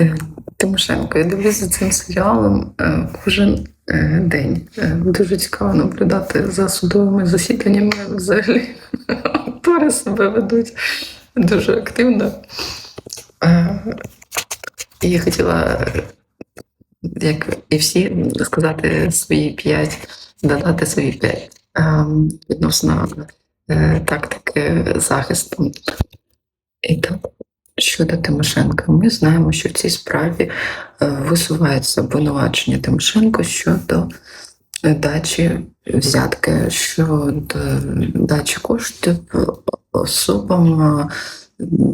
Е, Тимошенко, я дивлюся цим серіалом е, кожен е, день. Дуже цікаво наблюдати за судовими засіданнями. Взагалі актори себе ведуть дуже активно. Я хотіла, як і всі, сказати свої п'ять, додати свої п'ять відносно тактики захисту. І так, щодо Тимошенка, ми знаємо, що в цій справі е, висувається обвинувачення Тимошенко щодо е, дачі взятки, щодо дачі коштів особам е,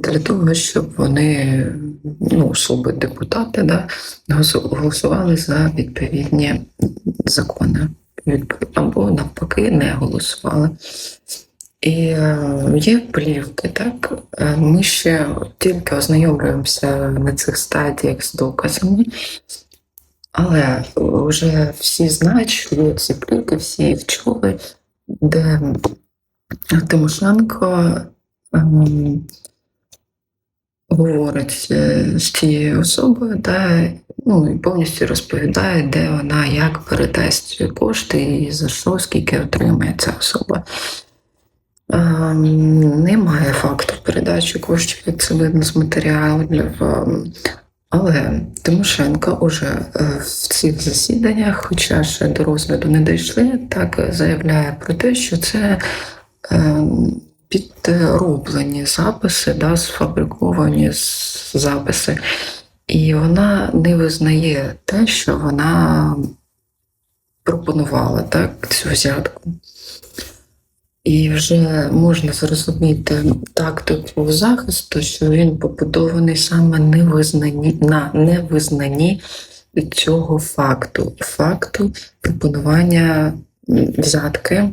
для того, щоб вони, ну, особи депутати, да, голосували за відповідні закони. Або навпаки не голосували. І є плівки, так? Е, Ми ще тільки ознайомлюємося на цих стадіях з доказами, але вже всі знають, що є ці плівки, всі їх чули, де Тимошенко ем, говорить е, з цією особою, да, ну, і повністю розповідає, де вона як передасть кошти і за що, скільки отримає ця особа. Ем, Немає факту передачі коштів, як це видно з матеріалів. ем, Але Тимошенко уже е, в цих засіданнях, хоча ще до розгляду не дійшли, так заявляє про те, що це ем, підроблені записи, да, сфабриковані записи. І вона не визнає те, що вона пропонувала так, цю взятку. І вже можна зрозуміти тактику захисту, що він побудований саме невизнанні, на невизнанні цього факту, факту пропонування взятки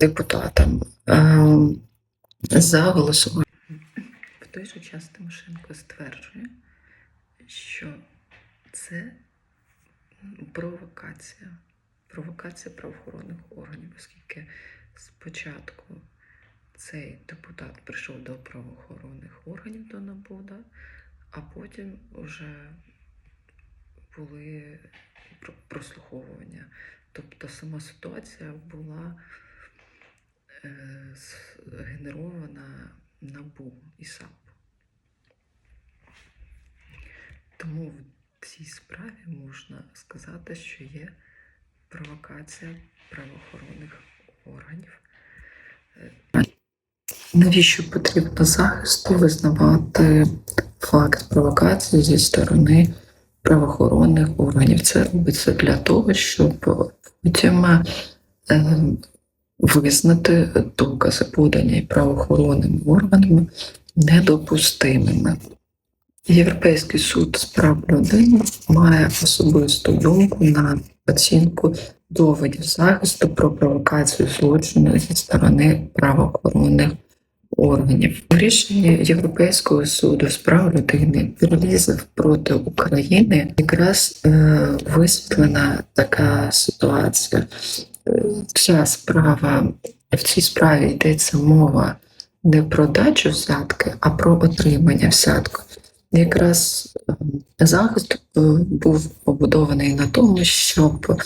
депутатам ем, за голосування. В той же час Тимошенко стверджує, що це провокація провокація правоохоронних органів, оскільки спочатку цей депутат прийшов до правоохоронних органів до НАБУ, да, а потім вже були прослуховування. Тобто сама ситуація була е, згенерована НАБУ і САП. Тому в цій справі можна сказати, що є провокація правоохоронних органів. Навіщо потрібно захисту визнавати факт провокації зі сторони правоохоронних органів? Це робиться для того, щоб потім е, визнати докази, подані правоохоронними органами, недопустимими. Європейський суд з прав людини має особисту думку на оцінку доводів захисту про провокацію злочину зі сторони правоохоронних органів. У рішенні Європейського суду з прав людини Берлізов проти України якраз е, висвітлена така ситуація. Е, Ця справа в цій справі йдеться мова не про дачу взятки, а про отримання взятки. Якраз е, захист е, був побудований на тому, щоб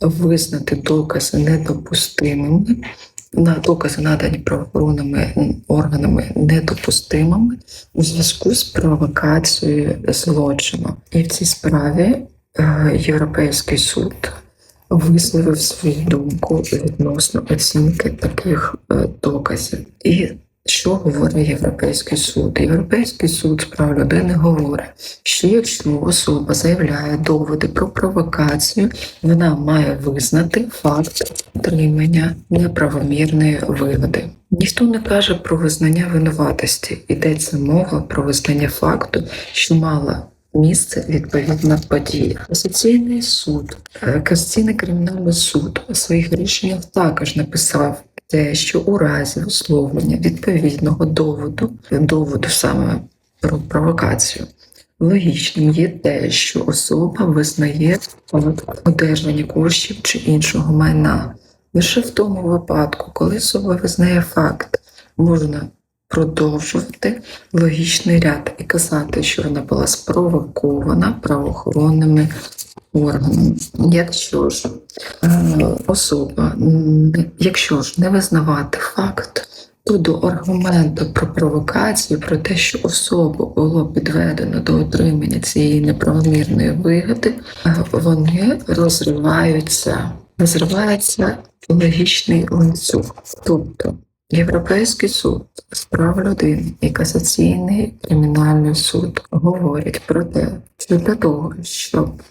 визнати докази недопустимими, на докази надані правоохоронними органами недопустимими у зв'язку з провокацією злочину. І в цій справі е, Європейський суд висловив свою думку відносно оцінки таких доказів. І що говорить Європейський суд? Європейський суд з прав людини говорить, що якщо особа заявляє доводи про провокацію, вона має визнати факт отримання неправомірної вигоди. Ніхто не каже про визнання винуватості, йдеться мова про визнання факту, що мала місце відповідна подія. Касаційний суд, е, Касаційний кримінальний суд у своїх рішеннях також написав те, що у разі висловлення відповідного доводу, доводу саме про провокацію, логічним є те, що особа визнає одержання коштів чи іншого майна. Лише в тому випадку, коли особа визнає факт, можна продовжувати логічний ряд і казати, що вона була спровокована правоохоронними органами. Якщо ж е, особа, якщо ж не визнавати факт, то до аргументу про провокацію, про те, що особу було підведено до отримання цієї неправомірної вигоди, е, вони розриваються, розривається логічний ланцюг. Тобто Європейський суд з прав людини і касаційний кримінальний суд говорять про те, що для того, щоб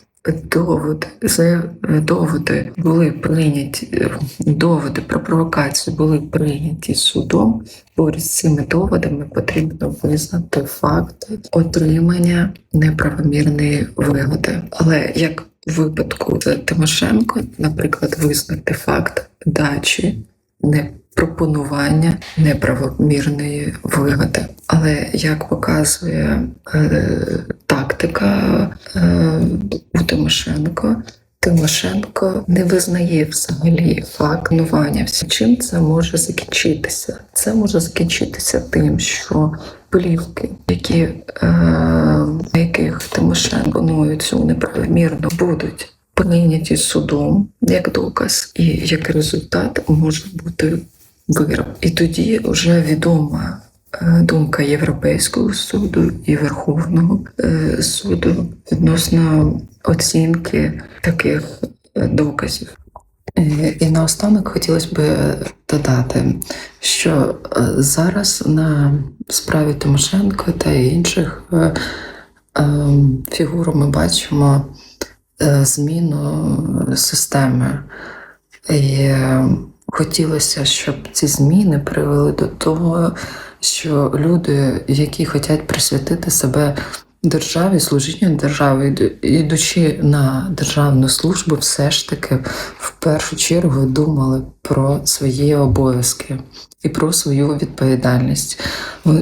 доводи, за- доводи були прийняті, е, доводи про провокацію були прийняті судом, поряд з цими доводами потрібно визнати факти отримання неправомірної вигоди. Але як в випадку з Тимошенко, наприклад, визнати факт дачі не пропонування неправомірної вигоди. Але як показує е, тактика е, у Тимошенко, Тимошенко не визнає взагалі факт планування. Чим це може закінчитися? Це може закінчитися тим, що плівки, які, е, яких Тимошенко планує цю неправомірно, будуть прийняті судом як доказ, і як результат може бути вирок. І тоді вже відома е, думка Європейського суду і Верховного е, суду відносно оцінки таких е, доказів. І наостанок хотілося б додати, що зараз на справі Тимошенко та інших фігур ми бачимо зміну системи. І хотілося, щоб ці зміни привели до того, що люди, які хочуть присвятити себе державі, служінню державі, ідучи на державну службу, все ж таки в першу чергу думали про свої обов'язки і про свою відповідальність,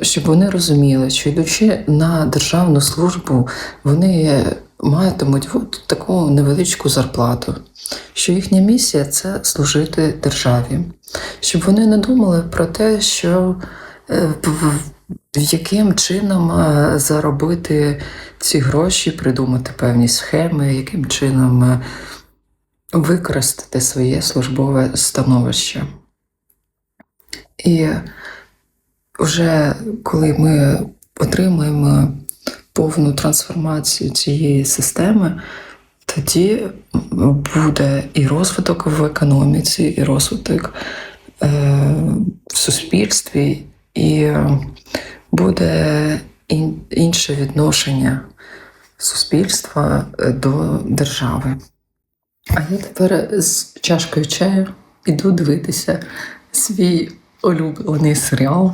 щоб вони розуміли, що йдучи на державну службу, вони матимуть от таку невеличку зарплату, що їхня місія це служити державі, щоб вони не думали про те, що е, яким чином е, заробити ці гроші, придумати певні схеми, яким чином е, використати своє службове становище. І вже коли ми отримаємо повну трансформацію цієї системи, тоді буде і розвиток в економіці, і розвиток е, в суспільстві, і буде ін- інше відношення суспільства е, до держави. А я тепер з чашкою чаю іду дивитися свій улюблений серіал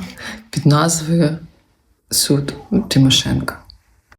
під назвою Суд Тимошенка.